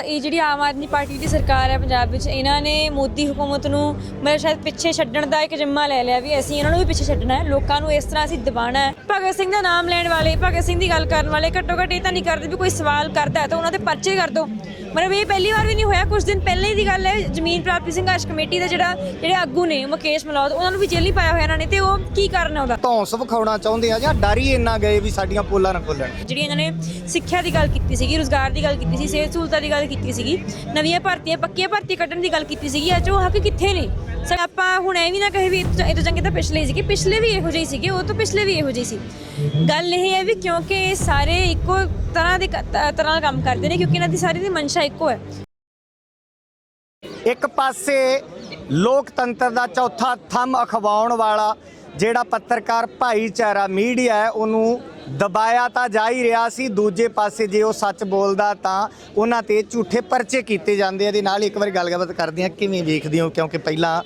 ਇਹ ਜਿਹੜੀ ਆਮ ਆਦਮੀ ਪਾਰਟੀ ਦੀ ਸਰਕਾਰ ਹੈ ਪੰਜਾਬ ਵਿੱਚ, ਇਹਨਾਂ ਨੇ ਮੋਦੀ ਹਕੂਮਤ ਨੂੰ ਮੈਂ ਸ਼ਾਇਦ ਪਿੱਛੇ ਛੱਡਣ ਦਾ ਇੱਕ ਜਿੰਮਾ ਲੈ ਲਿਆ ਵੀ ਅਸੀਂ ਇਹਨਾਂ ਨੂੰ ਵੀ ਪਿੱਛੇ ਛੱਡਣਾ ਹੈ, ਲੋਕਾਂ ਨੂੰ ਇਸ ਤਰ੍ਹਾਂ ਅਸੀਂ ਦਬਾਣਾ ਹੈ। ਭਗਤ ਸਿੰਘ ਦਾ ਨਾਮ ਲੈਣ ਵਾਲੇ, ਭਗਤ ਸਿੰਘ ਦੀ ਗੱਲ ਕਰਨ ਵਾਲੇ ਘੱਟੋ ਘੱਟ ਇਹ ਤਾਂ ਨਹੀਂ ਕਰਦੇ ਵੀ ਕੋਈ ਸਵਾਲ ਕਰਦਾ ਤਾਂ ਉਹਨਾਂ ਦੇ ਪਰਚੇ ਕਰ ਦਿਓ। ਮਤਲਬ ਇਹ ਪਹਿਲੀ ਵਾਰ ਵੀ ਨਹੀਂ ਹੋਇਆ। ਕੁਝ ਦਿਨ ਪਹਿਲਾਂ ਹੀ ਦੀ ਗੱਲ ਹੈ ਜ਼ਮੀਨ ਪ੍ਰਾਪਤੀ ਸੰਘਰਸ਼ ਕਮੇਟੀ ਦਾ ਜਿਹੜਾ ਜਿਹੜੇ ਆਗੂ ਨੇ ਮੁਕੇਸ਼ ਮਲੌਦ ਉਹਨਾਂ ਨੂੰ ਵੀ ਜੇਲ੍ਹ ਹੀ ਪਾਇਆ ਹੋਇਆ ਇਹਨਾਂ ਨੇ ਤੇ ਉਹ ਕੀ ਕਰਨਾ ਉਹਦਾ? ਧੌਂਸ ਵਿਖਾਉਣਾ ਚਾਹੁੰਦੇ ਆ ਜਾਂ ਡਰ ਹੀ ਇੰਨਾ ਗਏ ਵੀ ਸਾਡੀਆਂ ਪੋਲਾਂ ਨਾ ਖੁੱਲਣ ਜਿਹੜੀ ਇਹਨਾਂ ਨੇ ਸਿੱਖਿਆ ਦੀ ਗੱਲ ਕੀਤੀ ਸੀਗੀ ਰੋਜ਼ਗਾਰ ਦੀ ਗੱਲ ਕੀਤੀ ਸੀ ਸਿਹਤ ਸਹੂਲਤਾਂ ਦੀ ਗੱਲ ਕੀਤੀ ਸੀਗੀ ਨਵੀਆਂ ਭਰਤੀਆਂ ਪੱਕੀਆਂ ਭਰਤੀ ਕੱਢਣ ਦੀ ਗੱਲ ਕੀਤੀ ਸੀਗੀ ਅੱਜ ਉਹ ਹੱਕ ਕਿੱਥੇ ਨੇ? ਸਰ ਆਪਾਂ ਹੁਣ ਇਹ ਵੀ ਨਾ ਕਹੇ ਵੀ ਇਹ ਤੋਂ ਚੰਗੇ ਤਾਂ ਪਿਛਲੇ ਸੀਗੇ। ਪਿਛਲੇ ਵੀ ਇਹੋ ਜਿਹੇ ਸੀਗੇ, ਉਹ ਤੋਂ ਪਿਛਲੇ ਵੀ ਇਹੋ ਜਿਹੇ ਸੀ। ਗੱਲ ਇਹ ਹੈ ਵੀ ਕਿਉਂਕਿ ਇਹ ਸਾਰੇ ਇੱਕੋ ਤਰ੍ਹਾਂ ਦੇ ਤਰ੍ਹਾਂ ਕੰਮ ਕਰਦੇ ਨੇ, ਕਿਉਂਕਿ ਇਹਨਾਂ ਦੀ ਸਾਰੀ ਦੀ ਮਨਸ਼ਾ ਇੱਕੋ ਹੈ। ਇੱਕ ਪਾਸੇ ਲੋਕਤੰਤਰ ਦਾ ਚੌਥਾ ਥੰਮ ਅਖਵਾਉਣ ਵਾਲਾ ਜਿਹੜਾ ਪੱਤਰਕਾਰ ਭਾਈਚਾਰਾ ਮੀਡੀਆ ਹੈ, ਉਹਨੂੰ ਦਬਾਇਆ ਤਾਂ ਜਾ ਹੀ ਰਿਹਾ ਸੀ। ਦੂਜੇ ਪਾਸੇ ਜੇ ਉਹ ਸੱਚ ਬੋਲਦਾ ਤਾਂ ਉਹਨਾਂ ਤੇ ਝੂਠੇ ਪਰਚੇ ਕੀਤੇ ਜਾਂਦੇ ਆ। ਇਹਦੇ ਨਾਲ ਇੱਕ ਵਾਰੀ ਗੱਲਬਾਤ ਕਰਦੇ ਆ ਕਿਵੇਂ ਵੇਖਦੇ ਹੋ? ਕਿਉਂਕਿ ਪਹਿਲਾਂ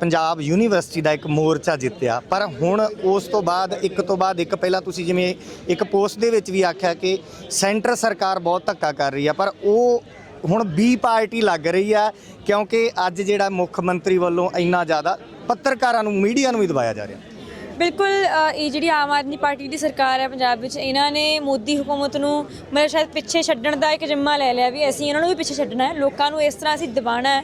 ਪੰਜਾਬ ਯੂਨੀਵਰਸਿਟੀ ਦਾ ਇੱਕ ਮੋਰਚਾ ਜਿੱਤਿਆ। ਪਰ ਹੁਣ ਉਸ ਤੋਂ ਬਾਅਦ, ਇੱਕ ਤੋਂ ਬਾਅਦ, ਇੱਕ ਪਹਿਲਾਂ ਤੁਸੀਂ ਜਿਵੇਂ ਇੱਕ ਪੋਸਟ ਦੇ ਵਿੱਚ ਵੀ ਆਖਿਆ ਕਿ ਸੈਂਟਰ ਸਰਕਾਰ ਬਹੁਤ ਧੱਕਾ ਕਰ ਰਹੀ ਆ, ਪਰ ਉਹ ਹੁਣ ਬੀ ਪਾਰਟੀ ਲੱਗ ਰਹੀ ਆ, ਕਿਉਂਕਿ ਅੱਜ ਜਿਹੜਾ ਮੁੱਖ ਮੰਤਰੀ ਵੱਲੋਂ ਇੰਨਾ ਜ਼ਿਆਦਾ ਪੱਤਰਕਾਰਾਂ ਨੂੰ, ਮੀਡੀਆ ਨੂੰ ਵੀ ਦਬਾਇਆ ਜਾ ਰਿਹਾ। ਬਿਲਕੁਲ ਅ, ਇਹ ਜਿਹੜੀ ਆਮ ਆਦਮੀ ਪਾਰਟੀ ਦੀ ਸਰਕਾਰ ਹੈ ਪੰਜਾਬ ਵਿੱਚ ਇਹਨਾਂ ਨੇ ਮੋਦੀ ਹਕੂਮਤ ਨੂੰ ਮਤਲਬ ਸ਼ਾਇਦ ਪਿੱਛੇ ਛੱਡਣ ਦਾ ਇੱਕ ਜਿੰਮਾ ਲੈ ਲਿਆ ਵੀ ਅਸੀਂ ਇਹਨਾਂ ਨੂੰ ਵੀ ਪਿੱਛੇ ਛੱਡਣਾ ਹੈ ਲੋਕਾਂ ਨੂੰ ਇਸ ਤਰ੍ਹਾਂ ਅਸੀਂ ਦਬਾਉਣਾ ਹੈ।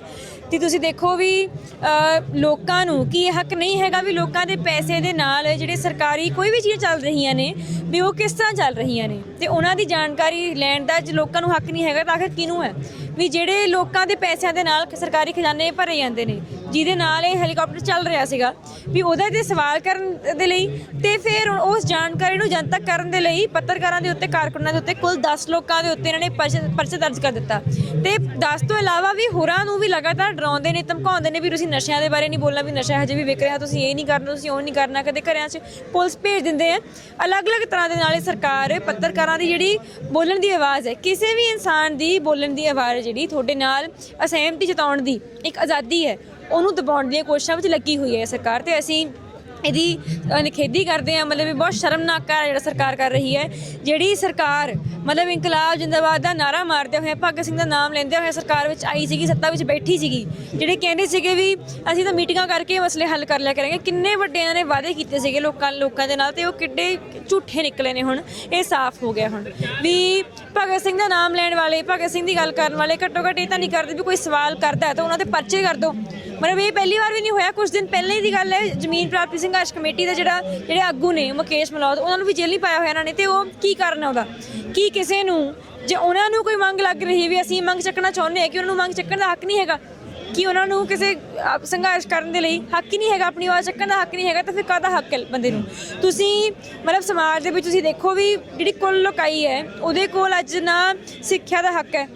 ਤੇ ਤੁਸੀਂ ਦੇਖੋ ਵੀ ਅ, ਲੋਕਾਂ ਨੂੰ ਕੀ ਇਹ ਹੱਕ ਨਹੀਂ ਹੈਗਾ ਵੀ ਲੋਕਾਂ ਦੇ ਪੈਸੇ ਦੇ ਨਾਲ ਜਿਹੜੇ ਸਰਕਾਰੀ ਕੋਈ ਵੀ ਚੀਜ਼ ਚੱਲ ਰਹੀਆਂ ਨੇ ਵੀ ਉਹ ਕਿਸ ਤਰ੍ਹਾਂ ਚੱਲ ਰਹੀਆਂ ਨੇ। ਤੇ ਉਹਨਾਂ ਦੀ ਜਾਣਕਾਰੀ ਲੈਣ ਦਾ ਜੇ ਲੋਕਾਂ ਨੂੰ ਹੱਕ ਨਹੀਂ ਹੈਗਾ ਤਾਂ ਆਖਰ ਕਿਹਨੂੰ ਹੈ? ਵੀ ਜਿਹੜੇ ਲੋਕਾਂ ਦੇ ਪੈਸਿਆਂ ਦੇ ਨਾਲ ਸਰਕਾਰੀ ਖਜ਼ਾਨੇ ਭਰੇ ਜਾਂਦੇ ਨੇ ਜਿਹਦੇ ਨਾਲ ਇਹ ਹੈਲੀਕਾਪਟਰ ਚੱਲ ਰਿਹਾ ਸੀਗਾ, ਵੀ ਉਹਦੇ ਤੇ ਸਵਾਲ ਕਰਨ ਦੇ ਲਈ ਤੇ ਫਿਰ ਉਸ ਜਾਣਕਾਰੀ ਨੂੰ ਜਨਤਕ ਕਰਨ ਦੇ ਲਈ ਪੱਤਰਕਾਰਾਂ ਦੇ ਉੱਤੇ, ਕਾਰਕੁਨਾਂ ਦੇ ਉੱਤੇ ਕੁੱਲ 10 ਲੋਕਾਂ ਦੇ ਉੱਤੇ ਇਹਨਾਂ ਨੇ ਪਰਚੇ ਪਰਚੇ ਦਰਜ ਕਰ ਦਿੱਤਾ। ਤੇ 10 ਤੋਂ ਇਲਾਵਾ ਵੀ ਹੋਰਾਂ ਨੂੰ ਵੀ ਲਗਾਤਾਰ ਡਰਾਉਂਦੇ ਨੇ, ਧਮਕਾਉਂਦੇ ਨੇ ਵੀ ਤੁਸੀਂ ਨਸ਼ਿਆਂ ਦੇ ਬਾਰੇ ਨਹੀਂ ਬੋਲਣਾ, ਵੀ ਨਸ਼ਾ ਹਜੇ ਵੀ ਵਿਕ ਰਿਹਾ, ਤੁਸੀਂ ਇਹ ਨਹੀਂ ਕਰਨਾ, ਤੁਸੀਂ ਉਹ ਨਹੀਂ ਕਰਨਾ, ਕਦੇ ਘਰਿਆਂ 'ਚ ਪੁਲਿਸ ਭੇਜ ਦਿੰਦੇ ਆ। ਅਲੱਗ-ਅਲੱਗ ਤਰ੍ਹਾਂ ਦੇ ਨਾਲ ਇਹ ਸਰਕਾਰ ਪੱਤਰਕਾਰਾਂ ਦੀ ਜਿਹੜੀ ਬੋਲਣ ਦੀ ਆਵਾਜ਼ ਹੈ, ਕਿਸੇ ਵੀ ਇਨਸਾਨ ਦੀ ਬੋਲਣ ਦੀ ਆਵਾਜ਼ ਜਿਹੜੀ ਤੁਹਾਡੇ ਨਾਲ ਅਸਹਿਮਤੀ ਜਤਾਉਣ ਦੀ ਇੱਕ ਆਜ਼ਾਦੀ ਹੈ ਉਹਨੂੰ ਦਬਾਉਣ ਦੀਆਂ ਕੋਸ਼ਿਸ਼ਾਂ ਵਿੱਚ ਲੱਗੀ ਹੋਈ ਹੈ ਸਰਕਾਰ ਤੇ ਅਸੀਂ ਇਹਦੀ ਨਿਖੇਧੀ ਕਰਦੇ ਆ ਮਤਲਬ ਇਹ ਬਹੁਤ ਸ਼ਰਮਨਾਕ ਕਾਰਜ ਜਿਹੜਾ ਸਰਕਾਰ ਕਰ ਰਹੀ ਹੈ। ਜਿਹੜੀ ਸਰਕਾਰ, ਮਤਲਬ ਇਨਕਲਾਬ ਜਿੰਦਾਬਾਦ ਦਾ ਨਾਰਾ ਮਾਰਦੇ ਹੋਏ, ਭਗਤ ਸਿੰਘ ਦਾ ਨਾਮ ਲੈਂਦੇ ਹੋਏ ਸਰਕਾਰ ਵਿੱਚ ਆਈ ਸੀਗੀ, ਸੱਤਾ ਵਿੱਚ ਬੈਠੀ ਸੀਗੀ, ਜਿਹੜੇ ਕਹਿੰਦੇ ਸੀਗੇ ਵੀ ਅਸੀਂ ਤਾਂ ਮੀਟਿੰਗਾਂ ਕਰਕੇ ਮਸਲੇ ਹੱਲ ਕਰ ਲਿਆ ਕਰਾਂਗੇ, ਕਿੰਨੇ ਵੱਡੇ ਇਹਨਾਂ ਨੇ ਵਾਅਦੇ ਕੀਤੇ ਸੀਗੇ ਲੋਕਾਂ ਲੋਕਾਂ ਦੇ ਨਾਲ ਤੇ ਉਹ ਕਿੱਡੇ ਝੂਠੇ ਨਿਕਲੇ ਨੇ ਹੁਣ, ਇਹ ਸਾਫ਼ ਹੋ ਗਿਆ ਹੁਣ। ਵੀ ਭਗਤ ਸਿੰਘ ਦਾ ਨਾਮ ਲੈਣ ਵਾਲੇ, ਭਗਤ ਸਿੰਘ ਦੀ ਗੱਲ ਕਰਨ ਵਾਲੇ ਘੱਟੋ ਘੱਟ ਇਹ ਤਾਂ ਨਹੀਂ ਕਰਦੇ ਵੀ ਕੋਈ ਸਵਾਲ ਕਰਦਾ ਹੈ ਤਾਂ ਉਹਨਾਂ ਦੇ ਪਰਚੇ ਕਰ ਦਿਓ। ਮਤਲਬ ਇਹ ਪਹਿਲੀ ਵਾਰ ਵੀ ਨਹੀਂ ਹੋਇਆ ਕੁਝ ਦਿਨ ਪਹਿਲਾਂ ਹੀ ਦੀ ਗੱਲ ਹੈ, ਜ਼ਮੀਨ ਪ੍ਰਾਪਤੀ ਸੰਘਰਸ਼ ਕਮੇਟੀ ਦਾ ਜਿਹੜਾ, ਜਿਹੜੇ ਆਗੂ ਨੇ ਮੁਕੇਸ਼ ਮਲੌਦ, ਉਹਨਾਂ ਨੂੰ ਵੀ ਜੇਲ੍ਹ ਹੀ ਪਾਇਆ ਹੋਇਆ ਇਹਨਾਂ ਨੇ, ਤੇ ਉਹ ਕੀ ਕਰਨਾ ਉਹਦਾ? ਕੀ ਕਿਸੇ ਨੂੰ, ਜੇ ਉਹਨਾਂ ਨੂੰ ਕੋਈ ਮੰਗ ਲੱਗ ਰਹੀ ਵੀ ਅਸੀਂ ਮੰਗ ਚੱਕਣਾ ਚਾਹੁੰਦੇ ਹਾਂ ਕਿ ਉਹਨਾਂ ਨੂੰ ਮੰਗ ਚੱਕਣ ਦਾ ਹੱਕ ਨਹੀਂ ਹੈਗਾ, ਕਿ ਉਹਨਾਂ ਨੂੰ ਕਿਸੇ ਸੰਘਰਸ਼ ਕਰਨ ਦੇ ਲਈ ਹੱਕ ਹੀ ਨਹੀਂ ਹੈਗਾ, ਆਪਣੀ ਆਵਾਜ਼ ਚੱਕਣ ਦਾ ਹੱਕ ਨਹੀਂ ਹੈਗਾ, ਤਾਂ ਫਿਰ ਕਾਹਦਾ ਹੱਕ ਹੈ ਬੰਦੇ ਨੂੰ? ਤੁਸੀਂ ਮਤਲਬ ਸਮਾਜ ਦੇ ਵਿੱਚ ਤੁਸੀਂ ਦੇਖੋ ਵੀ ਜਿਹੜੀ ਕੁੱਲ ਲੋਕਾਈ ਹੈ, ਉਹਦੇ ਕੋਲ ਅੱਜ ਨਾ ਸਿੱਖਿਆ ਦਾ ਹੱਕ ਹੈ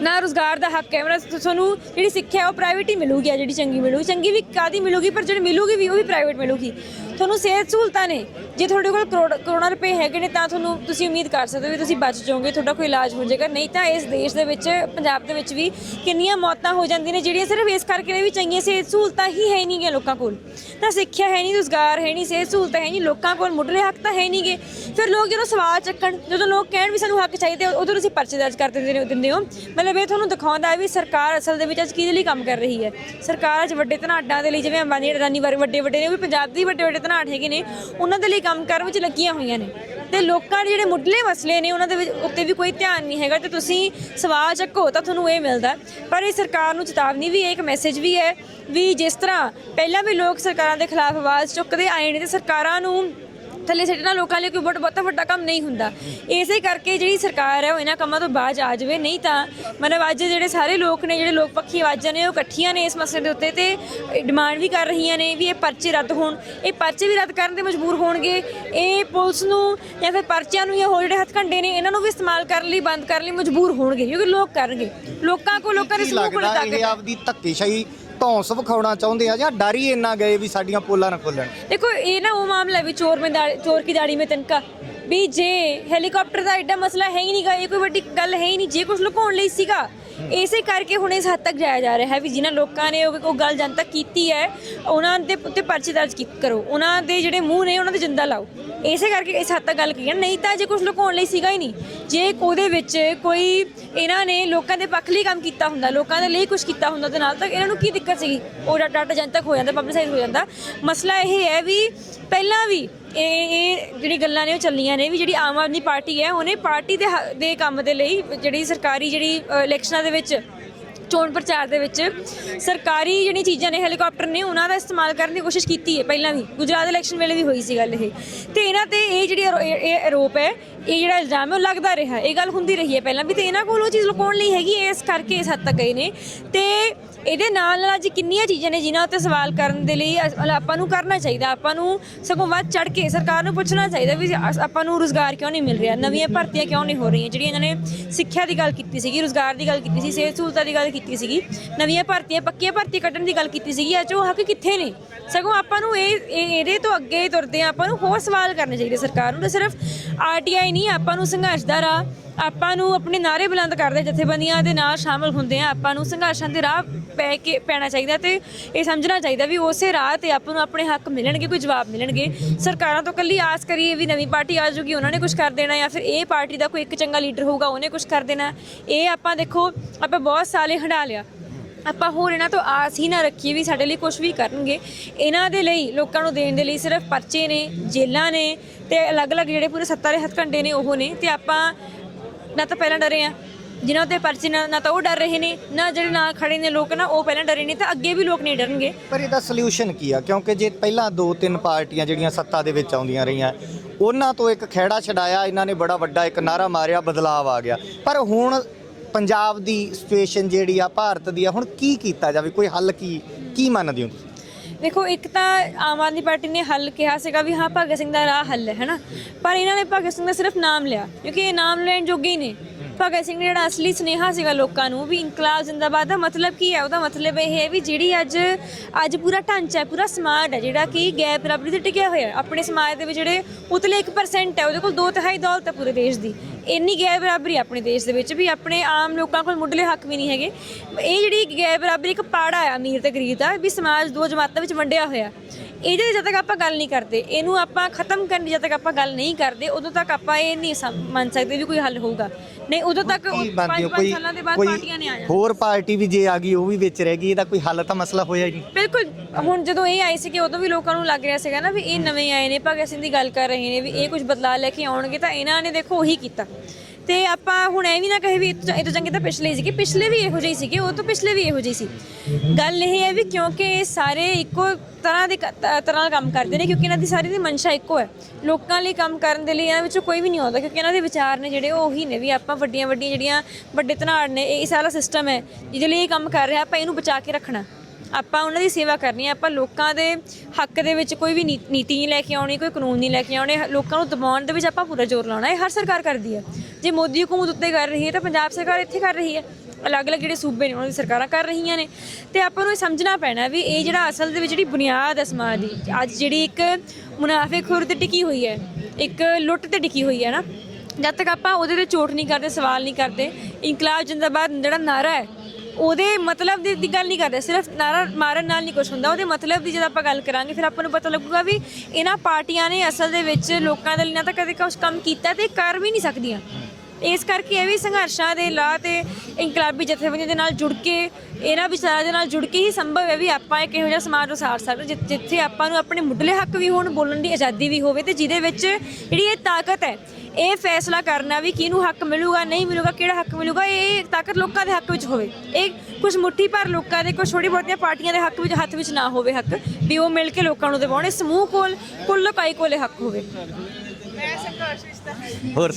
ਨਾ ਰੋਜ਼ਗਾਰ ਦਾ ਹੱਕ ਹੈ। ਮਤਲਬ ਤੁਹਾਨੂੰ ਜਿਹੜੀ ਸਿੱਖਿਆ ਹੈ, ਉਹ ਪ੍ਰਾਈਵੇਟ ਹੀ ਮਿਲੂਗੀ ਆ, ਜਿਹੜੀ ਚੰਗੀ ਮਿਲੂਗੀ। ਚੰਗੀ ਵੀ ਕਾਦੀ ਮਿਲੂਗੀ, ਪਰ ਜਿਹੜੀ ਮਿਲੂਗੀ ਵੀ, ਉਹ ਵੀ ਪ੍ਰਾਈਵੇਟ ਮਿਲੂਗੀ। ਤੁਹਾਨੂੰ ਸਿਹਤ ਸਹੂਲਤਾਂ ਨੇ। ਜੇ ਤੁਹਾਡੇ ਕੋਲ ਕਰੋੜ ਕਰੋੜਾਂ ਰੁਪਏ ਹੈਗੇ ਨੇ, ਤਾਂ ਤੁਹਾਨੂੰ ਤੁਸੀਂ ਉਮੀਦ ਕਰ ਸਕਦੇ ਹੋ ਵੀ ਤੁਸੀਂ ਬਚ ਜਾਓਗੇ, ਤੁਹਾਡਾ ਕੋਈ ਇਲਾਜ ਹੋ ਜਾਏਗਾ। ਨਹੀਂ ਤਾਂ ਇਸ ਦੇਸ਼ ਦੇ ਵਿੱਚ, ਪੰਜਾਬ ਦੇ ਵਿੱਚ ਵੀ ਕਿੰਨੀਆਂ ਮੌਤਾਂ ਹੋ ਜਾਂਦੀਆਂ ਨੇ, ਜਿਹੜੀਆਂ ਸਿਰਫ ਇਸ ਕਰਕੇ ਨੇ ਵੀ ਚੰਗੀਆਂ ਸਿਹਤ ਸਹੂਲਤਾਂ ਹੀ ਹੈ ਨਹੀਂਗੀਆਂ ਲੋਕਾਂ ਕੋਲ। ਤਾਂ ਸਿੱਖਿਆ ਹੈ ਨਹੀਂ, ਰੋਜ਼ਗਾਰ ਹੈ ਨਹੀਂ, ਸਿਹਤ ਸਹੂਲਤਾਂ ਹੈ ਨਹੀਂ, ਲੋਕਾਂ ਕੋਲ ਮੁੱਢਲੇ ਹੱਕ ਤਾਂ ਹੈ ਨਹੀਂਗੇ। ਫਿਰ ਲੋਕ ਜਦੋਂ ਸਵਾਲ ਚੱਕਣ, ਜਦੋਂ ਲੋਕ ਕਹਿਣ ਵੀ ਸਾਨੂੰ ਹੱਕ ਚਾਹੀਦੇ ਉਦੋਂ ਤੁਸੀਂ ਪਰਚੇ ਦਰਜ ਕਰ ਦਿੰਦੇ ਨੇ ਦਿੰਦੇ ਹੋ। ਮਤਲਬ ਇਹ ਤੁਹਾਨੂੰ ਦਿਖਾਉਂਦਾ ਹੈ ਵੀ ਸਰਕਾਰ ਅਸਲ ਦੇ ਵਿੱਚ ਅੱਜ ਕਿਹਦੇ ਲਈ ਕੰਮ ਕਰ ਰਹੀ ਹੈ। ਸਰਕਾਰ ਅੱਜ ਵੱਡੇ ਧਨਾਡਾਂ ਦੇ ਲਈ, ਜਿਵੇਂ ਅੰਬਾਨੀ ਅਡਾਨੀ ਵਰਗੇ ਵੱਡੇ ਵੱਡੇ ਨੇ, ਉਹ ਵੀ ਪੰਜਾਬ ਦੇ ਵੱਡੇ ਵੱਡੇ ਧਨਾਡ ਹੈਗੇ ਨੇ, ਉਹਨਾਂ ਦੇ ਲਈ ਕੰਮ ਕਰਨ ਵਿੱਚ ਲੱਗੀਆਂ ਹੋਈਆਂ ਨੇ। ਤੇ ਲੋਕਾਂ ਦੇ ਜਿਹੜੇ ਮੁੱਢਲੇ ਮਸਲੇ ਨੇ, ਉਹਨਾਂ ਦੇ ਵਿੱਚ ਉੱਤੇ ਵੀ ਕੋਈ ਧਿਆਨ ਨਹੀਂ ਹੈਗਾ ਤੇ ਤੁਸੀਂ ਸਵਾਲ ਚੱਕੋ ਤਾਂ ਤੁਹਾਨੂੰ ਇਹ ਮਿਲਦਾ। ਪਰ ਇਹ ਸਰਕਾਰ ਨੂੰ ਚੇਤਾਵਨੀ ਵੀ ਹੈ, ਇੱਕ ਮੈਸੇਜ ਵੀ ਹੈ ਵੀ ਜਿਸ ਤਰ੍ਹਾਂ ਪਹਿਲਾਂ ਵੀ ਲੋਕ ਸਰਕਾਰਾਂ ਦੇ ਖਿਲਾਫ ਆਵਾਜ਼ ਚੁੱਕਦੇ ਆਏ ਨੇ ਤੇ ਸਰਕਾਰਾਂ ਨੂੰ ਥੱਲੇ ਸਿੱਟਣਾ ਲੋਕਾਂ ਲਈ ਕੋਈ ਬਹੁਤ ਬਹੁਤਾ ਵੱਡਾ ਕੰਮ ਨਹੀਂ ਹੁੰਦਾ। ਇਸੇ ਕਰਕੇ ਜਿਹੜੀ ਸਰਕਾਰ ਹੈ ਉਹ ਇਹਨਾਂ ਕੰਮਾਂ ਤੋਂ ਬਾਅਦ ਆ ਜਾਵੇ। ਨਹੀਂ ਤਾਂ ਮਤਲਬ ਅੱਜ ਜਿਹੜੇ ਸਾਰੇ ਲੋਕ ਨੇ ਜਿਹੜੇ ਲੋਕ ਪੱਖੀ ਆਵਾਜ਼ਾਂ ਨੇ ਉਹ ਇਕੱਠੀਆਂ ਨੇ ਇਸ ਮਸਲੇ ਦੇ ਉੱਤੇ ਤੇ ਡਿਮਾਂਡ ਵੀ ਕਰ ਰਹੀਆਂ ਨੇ ਵੀ ਇਹ ਪਰਚੇ ਰੱਦ ਹੋਣ। ਇਹ ਪਰਚੇ ਵੀ ਰੱਦ ਕਰਨ ਦੇ ਮਜਬੂਰ ਹੋਣਗੇ। ਇਹ ਪੁਲਿਸ ਨੂੰ ਜਾਂ ਫਿਰ ਪਰਚਿਆਂ ਨੂੰ ਜਾਂ ਹੋਰ ਜਿਹੜੇ ਹੱਥਕੰਡੇ ਨੇ ਇਹਨਾਂ ਨੂੰ ਵੀ ਇਸਤੇਮਾਲ ਕਰਨ ਲਈ ਬੰਦ ਕਰਨ ਲਈ ਮਜਬੂਰ ਹੋਣਗੇ। ਕਿਉਂਕਿ ਲੋਕ ਕਰਨਗੇ। ਲੋਕਾਂ ਕੋਲ ਲੋਕਾਂ ਦੇ ਸਮੂਹ ਕੋਲ ਤਾਕਤ ਹੈ। ਆਪਦੀ ਧੱਕੇਸ਼ਾਹੀ ਧੌਂਸ ਵਿਖਾਉਣਾ ਚਾਹੁੰਦੇ ਆ ਜਾਂ ਡਰ ਹੀ ਇੰਨਾ ਗਏ ਵੀ ਸਾਡੀਆਂ ਪੋਲਾਂ ਨਾ ਖੋਲਣ ਦੇਖੋ, ਇਹ ਨਾ ਉਹ ਮਾਮਲਾ ਵੀ ਚੋਰ ਮੇ ਚੋਰ ਕੀ ਦਾੜੀ ਮੇ ਤਨਕਾ ਵੀ ਜੇ ਹੈਲੀਕਾਪਟਰ ਦਾ ਐਡਾ ਮਸਲਾ ਹੈ ਹੀ ਨਹੀਂਗਾ ਇਹ ਕੋਈ ਵੱਡੀ ਗੱਲ ਹੈ ਹੀ ਨਹੀਂ। ਜੇ ਕੁਝ ਲੁਕਾਉਣ ਲਈ ਸੀਗਾ ਇਸੇ ਕਰਕੇ ਹੁਣ ਇਸ ਹੱਦ ਤੱਕ ਜਾਇਆ ਜਾ ਰਿਹਾ ਹੈ ਵੀ ਜਿਨ੍ਹਾਂ ਲੋਕਾਂ ਨੇ ਉਹ ਉਹ ਗੱਲ ਜਨਤਕ ਕੀਤੀ ਹੈ, ਉਹਨਾਂ ਦੇ ਉੱਤੇ ਪਰਚੇ ਦਰਜ ਕੀ- ਕਰੋ, ਉਹਨਾਂ ਦੇ ਜਿਹੜੇ ਮੂੰਹ ਨੇ ਉਹਨਾਂ ਦੇ ਜਿੰਦਾ ਲਾਓ। ਇਸੇ ਕਰਕੇ ਇਸ ਹੱਦ ਤੱਕ ਗੱਲ ਕਹੀ ਹੈ ਨਹੀਂ ਤਾਂ ਜੇ ਕੁਝ ਲੁਕਾਉਣ ਲਈ ਸੀਗਾ ਹੀ ਨਹੀਂ। ਜੇ ਉਹਦੇ ਵਿੱਚ ਕੋਈ ਇਹਨਾਂ ਨੇ ਲੋਕਾਂ ਦੇ ਪੱਖ ਲਈ ਕੰਮ ਕੀਤਾ ਹੁੰਦਾ, ਲੋਕਾਂ ਦੇ ਲਈ ਕੁਝ ਕੀਤਾ ਹੁੰਦਾ ਤੇ ਨਾਲ ਤੱਕ ਇਹਨਾਂ ਨੂੰ ਕੀ ਦਿੱਕਤ ਸੀਗੀ? ਉਹ ਡਾ- ਡਾਟਾ ਜਨਤਕ ਹੋ ਜਾਂਦਾ ਪਬਲਿਸਾਈਜ਼ ਹੋ ਜਾਂਦਾ। ਮਸਲਾ ਇਹ ਹੈ ਵੀ ਪਹਿਲਾਂ ਵੀ ਇਹ ਇਹ ਜਿਹੜੀ ਗੱਲਾਂ ਨੇ ਉਹ ਚੱਲੀਆਂ ਨੇ ਵੀ ਜਿਹੜੀ ਆਮ ਆਦਮੀ ਪਾਰਟੀ ਹੈ ਉਹਨੇ ਪਾਰਟੀ ਦੇ ਹ- ਦੇ ਕੰਮ ਦੇ ਲਈ ਜਿਹੜੀ ਸਰਕਾਰੀ ਜਿਹੜੀ ਅ, ਇਲੈਕਸ਼ਨਾਂ ਦੇ ਵਿੱਚ ਚੋਣ ਪ੍ਰਚਾਰ ਦੇ ਵਿੱਚ ਸਰਕਾਰੀ ਜਿਹੜੀਆਂ ਚੀਜ਼ਾਂ ਨੇ ਹੈਲੀਕਾਪਟਰ ਨੇ ਉਹਨਾਂ ਦਾ ਇਸਤੇਮਾਲ ਕਰਨ ਦੀ ਕੋਸ਼ਿਸ਼ ਕੀਤੀ ਹੈ ਪਹਿਲਾਂ ਵੀ। ਗੁਜਰਾਤ ਇਲੈਕਸ਼ਨ ਵੇਲੇ ਵੀ ਹੋਈ ਸੀ ਗੱਲ ਇਹ। ਤੇ ਇਹਨਾਂ ਤੇ ਇਹ ਜਿਹੜੀ ਆਰੋ- ਇਹ ਇਹ ਆਰੋਪ ਹੈ ਇਹ ਜਿਹੜਾ ਇਲਜ਼ਾਮ ਹੈ ਉਹ ਲੱਗਦਾ ਰਿਹਾ। ਇਹ ਗੱਲ ਹੁੰਦੀ ਰਹੀ ਹੈ ਪਹਿਲਾਂ ਵੀ ਤੇ ਇਹਨਾਂ ਕੋਲ ਉਹ ਚੀਜ਼ ਲੁਕਾਉਣ ਲਈ ਹੈਗੀ ਹੈ, ਇਸ ਕਰਕੇ ਇਸ ਹੱਦ ਤੱਕ ਗਏ ਨੇ। ਤੇ ਇਹਦੇ ਨਾਲ ਨਾਲ ਅੱਜ ਕਿੰਨੀਆਂ ਚੀਜ਼ਾਂ ਨੇ ਜਿਨ੍ਹਾਂ ਉੱਤੇ ਸਵਾਲ ਕਰਨ ਦੇ ਲਈ ਅਸ- ਮਤਲਬ ਆਪਾਂ ਨੂੰ ਕਰਨਾ ਚਾਹੀਦਾ, ਆਪਾਂ ਨੂੰ ਸਗੋਂ ਵੱਧ ਚੜ ਕੇ ਸਰਕਾਰ ਨੂੰ ਪੁੱਛਣਾ ਚਾਹੀਦਾ ਵੀ ਅਸ- ਆਪਾਂ ਨੂੰ ਰੋਜ਼ਗਾਰ ਕਿਉਂ ਨਹੀਂ ਮਿਲ ਰਿਹਾ, ਨਵੀਆਂ ਭਰਤੀਆਂ ਕਿਉਂ ਨਹੀਂ ਹੋ ਰਹੀਆਂ, ਜਿਹੜੀਆਂ ਇਹਨਾਂ ਨੇ ਸਿੱਖਿਆ ਦੀ ਗੱਲ ਕੀਤੀ ਸੀਗੀ, ਰੋਜ਼ਗਾਰ ਦੀ ਗੱਲ ਕੀਤੀ ਸੀ, ਸਿਹਤ ਸਹੂਲਤਾਂ ਦੀ ਗੱਲ ਕੀਤੀ ਸੀਗੀ, ਨਵੀਆਂ ਭਰਤੀਆਂ, ਪੱਕੀਆਂ ਭਰਤੀ ਕੱਢਣ ਦੀ ਗੱਲ ਕੀਤੀ ਸੀਗੀ, ਅੱਜ ਉਹ ਹੱਕ ਕਿੱਥੇ ਨੇ? ਸਗੋਂ ਆਪਾਂ ਨੂੰ ਇਹ, ਇਹ- ਇਹਦੇ ਤੋਂ ਅੱਗੇ ਤੁਰਦੇ ਹਾਂ ਆਪਾਂ ਨੂੰ ਹੋਰ ਸਵਾਲ ਕਰਨੇ ਚਾਹੀਦੇ ਸਰਕਾਰ ਨੂੰ, ਤੇ ਸਿਰਫ ਆਰਟੀਆਈ ਨਹੀਂ, ਆਪਾਂ ਨੂੰ ਸੰਘਰਸ਼ ਦਾ ਰਾਹ ਆਪਾਂ ਨੂੰ ਆਪਣੇ ਨਾਰੇ ਬੁਲੰਦ ਕਰਦੇ ਜਥੇਬੰਦੀਆਂ ਦੇ ਨਾਲ ਸ਼ਾਮਲ ਹੁੰਦੇ ਆ ਆਪਾਂ ਨੂੰ ਸੰਘਰਸ਼ਾਂ ਦੇ ਰਾਹ ਪੈ ਕੇ ਪੈਣਾ ਚਾਹੀਦਾ ਤੇ ਇਹ ਸਮਝਣਾ ਚਾਹੀਦਾ ਵੀ ਉਸੇ ਰਾਹ ਤੇ ਆਪਾਂ ਨੂੰ ਆਪਣੇ ਹੱਕ ਮਿਲਣਗੇ, ਕੋਈ ਜਵਾਬ ਮਿਲਣਗੇ। ਸਰਕਾਰਾਂ ਤੋਂ ਕੱਲੀ ਆਸ ਕਰੀਏ ਵੀ ਨਵੀਂ ਪਾਰਟੀ ਆ ਜਾਊਗੀ ਉਹਨਾਂ ਨੇ ਕੁਝ ਕਰ ਦੇਣਾ ਜਾਂ ਫਿਰ ਇਹ ਪਾਰਟੀ ਦਾ ਕੋਈ ਇੱਕ ਚੰਗਾ ਲੀਡਰ ਹੋਊਗਾ, ਉਹਨੇ ਕੁਝ ਕਰ ਦੇਣਾ। ਇਹ ਆਪਾਂ ਦੇਖੋ, ਆਪਾਂ ਬਹੁਤ ਸਾਲੇ ਹੰਡਾ ਲਿਆ। ਆਪਾਂ ਹੋਰ ਇਹਨਾਂ ਤੋਂ ਆਸ ਹੀ ਨਾ ਰੱਖੀਏ ਵੀ ਸਾਡੇ ਲਈ ਕੁਝ ਵੀ ਕਰਨਗੇ। ਇਹਨਾਂ ਦੇ ਲਈ ਲੋਕਾਂ ਨੂੰ ਦੇਣ ਦੇ ਲਈ ਸਿਰਫ ਪਰਚੇ ਨੇ, ਜੇਲ੍ਹਾਂ ਨੇ ਤੇ ਅਲੱਗ-ਅਲੱਗ ਜਿਹੜੇ ਪੂਰੇ ਸੱਤਾ ਦੇ ਘੰਟੇ ਨੇ, ਉਹ ਨੇ ਤੇ ਆਪਾਂ ਨਾ ਤਾਂ ਪਹਿਲਾਂ ਡਰੇ ਆ। ਜਿਨ੍ਹਾਂ ਉੱਤੇ ਪਰਚੇ ਨਾ ਨਾ ਤਾਂ ਉਹ ਡਰ ਰਹੇ ਨੇ, ਨਾ ਜਿਹੜੇ ਨਾਲ ਖੜੇ ਨੇ ਲੋਕ ਨਾ, ਉਹ ਪਹਿਲਾਂ ਡਰੇ ਨੇ, ਤਾਂ ਅੱਗੇ ਵੀ ਲੋਕ ਨਹੀਂ ਡਰਨਗੇ। ਪਰ ਇਹਦਾ ਸੋਲੂਸ਼ਨ ਕੀ ਆ? ਕਿਉਂਕਿ ਜੇ ਪਹਿਲਾਂ ਦੋ ਤਿੰਨ ਪਾਰਟੀਆਂ ਜਿਹੜੀਆਂ ਸੱਤਾ ਦੇ ਵਿੱਚ ਆਉਂਦੀਆਂ ਰਹੀਆਂ, ਉਹਨਾਂ ਤੋਂ ਇੱਕ ਖਹਿੜਾ ਛਡਾਇਆ, ਇਹਨਾਂ ਨੇ ਬੜਾ ਵੱਡਾ ਇੱਕ ਨਾਰਾ ਮਾਰਿਆ, ਬਦਲਾਵ ਆ ਗਿਆ। ਪਰ ਹੁਣ ਪੰਜਾਬ ਦੀ ਸਿਚੁਏਸ਼ਨ ਜਿਹੜੀ ਆ, ਭਾਰਤ ਦੀ ਆ, ਹੁਣ ਕੀ ਕੀਤਾ ਜਾਵੇ? ਕੋਈ ਹੱਲ ਕੀ ਕੀ ਮੰਨਦੇ ਹੋ ਤੁਸੀਂ? ਦੇਖੋ, ਇੱਕ ਤਾਂ ਆਮ ਆਦਮੀ ਪਾਰਟੀ ਨੇ ਹੱਲ ਕਿਹਾ ਸੀਗਾ ਵੀ ਹਾਂ, ਭਗਤ ਸਿੰਘ ਦਾ ਰਾਹ ਹੱਲ ਹੈ, ਹੈਨਾ? ਪਰ ਇਹਨਾਂ ਨੇ ਭਗਤ ਸਿੰਘ ਦਾ ਸਿਰਫ ਨਾਮ ਲਿਆ, ਕਿਉਂਕਿ ਇਹ ਨਾਮ ਲੈਣ ਜੋਗੇ ਹੀ ਨੇ। ਭਗਤ ਸਿੰਘ ਨੇ ਜਿਹੜਾ ਅਸਲੀ ਸੁਨੇਹਾ ਸੀਗਾ ਲੋਕਾਂ ਨੂੰ ਵੀ ਇਨਕਲਾਬ ਜ਼ਿੰਦਾਬਾਦ ਦਾ ਮਤਲਬ ਕੀ ਹੈ, ਉਹਦਾ ਮਤਲਬ ਇਹ ਹੈ ਵੀ ਜਿਹੜੀ ਅੱਜ ਅੱਜ ਪੂਰਾ ਢਾਂਚਾ ਹੈ, ਪੂਰਾ ਸਮਾਜ ਹੈ, ਜਿਹੜਾ ਕਿ ਗੈਰ ਬਰਾਬਰੀ ਤੇ ਟਿਕਿਆ ਹੋਇਆ ਹੈ। ਆਪਣੇ ਸਮਾਜ ਦੇ ਵਿੱਚ ਜਿਹੜੇ ਉਤਲੇ 1% ਹੈ, ਉਹਦੇ ਕੋਲ ਦੋ ਤਿਹਾਈ ਦੌਲਤ ਹੈ ਪੂਰੇ ਦੇਸ਼ ਦੀ। ਇੰਨੀ ਗੈਰ ਬਰਾਬਰੀ ਆਪਣੇ ਦੇਸ਼ ਦੇ ਵਿੱਚ ਵੀ ਆਪਣੇ ਆਮ ਲੋਕਾਂ ਕੋਲ ਮੁੱਢਲੇ ਹੱਕ ਵੀ ਨਹੀਂ ਹੈਗੇ। ਇਹ ਜਿਹੜੀ ਗੈਰ ਬਰਾਬਰੀ ਇੱਕ ਪਾੜਾ ਹੈ ਅਮੀਰ ਤੇ ਗਰੀਬ ਦਾ ਵੀ ਸਮਾਜ ਦੋ ਜਮਾਤਾਂ ਵਿੱਚ ਵੰਡਿਆ ਹੋਇਆ। ਇਹਦੇ ਜਦ ਤੱਕ ਆਪਾਂ ਗੱਲ ਨਹੀਂ ਕਰਦੇ ਇਹਨੂੰ ਆਪਾਂ ਖਤਮ ਕਰਨ ਦੀ ਜਦ ਤੱਕ ਆਪਾਂ ਗੱਲ ਨਹੀਂ ਕਰਦੇ ਉਦੋਂ ਤੱਕ ਆਪਾਂ ਇਹ ਨਹੀਂ ਮੰਨ ਸਕਦੇ ਵੀ ਕੋਈ ਹੱਲ ਹੋਊਗਾ। ਨਹੀਂ ਉਦੋਂ ਤੱਕ ਕੀ ਪੰਜ ਮੰਨਦੇ ਹੋ? ਪੰਜ ਕੋਈ ਸਾਲਾਂ ਦੇ ਬਾਅਦ ਪਾਰਟੀਆਂ ਨੇ ਆ ਜਾਣਾ ਹੋਰ ਪਾਰਟੀ ਵੀ ਜੇ ਆ ਗਈ ਉਹ ਵੀ ਵਿੱਚ ਰਹਿ ਗਈ ਇਹਦਾ ਕੋਈ ਹੱਲ ਤਾਂ ਮਸਲਾ ਹੋਇਆ ਹੀ ਨਹੀਂ। ਬਿਲਕੁਲ ਹੁਣ ਜਦੋਂ ਇਹ ਆਏ ਸੀ ਕਿ ਉਦੋਂ ਵੀ ਲੋਕਾਂ ਨੂੰ ਲੱਗ ਰਿਹਾ ਸੀਗਾ ਨਾ ਵੀ ਇਹ ਨਵੇਂ ਆਏ ਨੇ ਭਗਤ ਸਿੰਘ ਦੀ ਗੱਲ ਕਰ ਰਹੇ ਨੇ ਵੀ ਇਹ ਕੁਝ ਬਦਲਾਅ ਲੈ ਕੇ ਆਉਣਗੇ ਤਾਂ ਇਹਨਾਂ ਨੇ ਦੇਖੋ ਉਹੀ ਕੀਤਾ। ਤੇ ਆਪਾਂ ਹੁਣ ਇਹ ਵੀ ਨਾ ਕਹੇ ਵੀ ਇਹ ਤੋਂ ਇਹ ਤੋਂ ਚੰਗੇ ਤਾਂ ਪਿਛਲੇ ਹੀ ਸੀਗੇ, ਪਿਛਲੇ ਵੀ ਇਹੋ ਜਿਹੇ ਸੀਗੇ, ਉਹ ਤੋਂ ਪਿਛਲੇ ਵੀ ਇਹੋ ਜਿਹੇ ਸੀ। ਗੱਲ ਇਹ ਹੈ ਵੀ ਕਿਉਂਕਿ ਸਾਰੇ ਇੱਕੋ ਤਰ੍ਹਾਂ ਦੇ ਤਰ੍ਹਾਂ ਨਾਲ ਕੰਮ ਕਰਦੇ ਨੇ, ਕਿਉਂਕਿ ਇਹਨਾਂ ਦੀ ਸਾਰੀ ਦੀ ਮਨਸ਼ਾ ਇੱਕੋ ਹੈ। ਲੋਕਾਂ ਲਈ ਕੰਮ ਕਰਨ ਦੇ ਲਈ ਇਹਨਾਂ ਵਿੱਚੋਂ ਕੋਈ ਵੀ ਨਹੀਂ ਆਉਂਦਾ, ਕਿਉਂਕਿ ਇਹਨਾਂ ਦੇ ਵਿਚਾਰ ਨੇ ਜਿਹੜੇ ਉਹ ਉਹੀ ਨੇ ਵੀ ਆਪਾਂ ਵੱਡੀਆਂ ਵੱਡੀਆਂ ਜਿਹੜੀਆਂ ਵੱਡੇ ਧਨਾੜ ਨੇ, ਇਹ ਸਾਰਾ ਸਿਸਟਮ ਹੈ, ਜਿਹਦੇ ਲਈ ਇਹ ਕੰਮ ਕਰ ਰਿਹਾ, ਆਪਾਂ ਇਹਨੂੰ ਬਚਾ ਕੇ ਰੱਖਣਾ। ਆਪਾਂ ਉਹਨਾਂ ਦੀ ਸੇਵਾ ਕਰਨੀ ਹੈ, ਆਪਾਂ ਲੋਕਾਂ ਦੇ ਹੱਕ ਦੇ ਵਿੱਚ ਕੋਈ ਵੀ ਨੀ- ਨੀਤੀ ਨਹੀਂ ਲੈ ਕੇ ਆਉਣੀ, ਕੋਈ ਕਾਨੂੰਨ ਨਹੀਂ ਲੈ ਕੇ ਆਉਣੇ ਲੋਕਾਂ ਨੂੰ ਦਬਾਉਣ ਦੇ ਵਿੱਚ ਆਪਾਂ ਪੂਰਾ ਜ਼ੋਰ ਲਾਉਣਾ, ਇਹ ਹਰ ਸਰਕਾਰ ਕਰਦੀ ਹੈ। ਜੇ ਮੋਦੀ ਹਕੂਮਤ ਉੱਤੇ ਕਰ ਰਹੀ ਹੈ ਤਾਂ ਪੰਜਾਬ ਸਰਕਾਰ ਇੱਥੇ ਕਰ ਰਹੀ ਹੈ। ਅਲੱਗ-ਅਲੱਗ ਜਿਹੜੇ ਸੂਬੇ ਨੇ, ਉਹਨਾਂ ਦੀ ਸਰਕਾਰਾਂ ਕਰ ਰਹੀਆਂ ਨੇ। ਤੇ ਆਪਾਂ ਨੂੰ ਇਹ ਸਮਝਣਾ ਪੈਣਾ ਵੀ ਇਹ ਜਿਹੜਾ ਅਸਲ ਦੇ ਵਿੱਚ ਜਿਹੜੀ ਬੁਨਿਆਦ ਹੈ ਸਮਾਜ ਦੀ, ਅੱਜ ਜਿਹੜੀ ਇੱਕ ਮੁਨਾਫਿਕਖੋਰ ਤੇ ਟਿਕੀ ਹੋਈ ਹੈ, ਇੱਕ ਲੁੱਟ ਤੇ ਟਿਕੀ ਹੋਈ ਹੈ ਨਾ, ਜਦ ਤੱਕ ਆਪਾਂ ਉਹਦੇ ਤੇ ਚੋਟ ਨਹੀਂ ਕਰਦੇ, ਸਵਾਲ ਨਹੀਂ ਕਰਦੇ, ਇਨਕਲਾਬ ਜਿੰਦਾਬਾਦ ਜਿਹੜਾ ਨਾਰਾ ਹੈ ਉਹਦੇ ਮਤਲਬ ਦੀ, ਦੀ ਗੱਲ ਨਹੀਂ ਕਰਦੇ ਸਿਰਫ ਨਾਰਾ ਮਾਰਨ ਨਾਲ ਨਹੀਂ ਕੁਝ ਹੁੰਦਾ। ਉਹਦੇ ਮਤਲਬ ਦੀ ਜਦ ਆਪਾਂ ਗੱਲ ਕਰਾਂਗੇ ਫਿਰ ਆਪਾਂ ਨੂੰ ਪਤਾ ਲੱਗੂਗਾ ਵੀ ਇਹਨਾਂ ਪਾਰਟੀਆਂ ਨੇ ਅਸਲ ਦੇ ਵਿੱਚ ਲੋਕਾਂ ਦੇ ਲਈ ਨਾ ਤਾਂ ਕਦੇ ਕੁਝ ਕੰਮ ਕੀਤਾ ਤੇ ਕਰ ਵੀ ਨਹੀਂ ਸਕਦੀਆਂ। ਇਸ ਕਰਕੇ ਇਹ ਵੀ ਸੰਘਰਸ਼ਾਂ ਦੇ ਲਾਹ ਤੇ ਇਨਕਲਾਬੀ ਜਥੇਬੰਦੀਆਂ ਦੇ ਨਾਲ ਜੁੜ ਕੇ ਇਹਨਾਂ ਵਿਚਾਰਾਂ ਦੇ ਨਾਲ ਜੁੜ ਕੇ ਹੀ ਸੰਭਵ ਹੈ ਵੀ ਆਪਾਂ ਇੱਕ ਇਹੋ ਜਿਹਾ ਸਮਾਜ ਉਸਾਰ ਸਕਦੇ ਜਿ- ਜਿੱਥੇ ਆਪਾਂ ਨੂੰ ਆਪਣੇ ਮੁੱਢਲੇ ਹੱਕ ਵੀ ਹੋਣ ਬੋਲਣ ਦੀ ਆਜ਼ਾਦੀ ਵੀ ਹੋਵੇ ਤੇ ਜਿਹਦੇ ਵਿੱਚ ਜਿਹੜੀ ਇਹ ਤਾਕਤ ਹੈ ਇਹ ਫੈਸਲਾ ਕਰਨਾ ਵੀ ਕਿਹਨੂੰ ਹੱਕ ਮਿਲੂਗਾ ਨਹੀਂ ਮਿਲੂਗਾ ਕਿਹੜਾ ਹੱਕ ਮਿਲੂਗਾ ਇਹ ਤਾਕਤ ਲੋਕਾਂ ਦੇ ਹੱਕ ਵਿੱਚ ਹੋਵੇ। ਇਹ ਕੁਝ ਮੁੱਠੀ ਭਰ ਲੋਕਾਂ ਦੇ ਕੁਝ ਛੋਟੀ ਬਹੁਤੀਆਂ ਪਾਰਟੀਆਂ ਦੇ ਹੱਕ ਵਿੱਚ ਹੱਥ ਵਿੱਚ ਨਾ ਹੋਵੇ ਹੱਕ ਵੀ ਉਹ ਮਿਲ ਕੇ ਲੋਕਾਂ ਨੂੰ ਦਿਵਾਉਣ ਸਮੂਹ ਕੋਲ ਕੁੱਲ ਲੋਕਾਈ ਕੋਲੇ ਹੱਕ ਹੋਵੇ। ਹੋਰ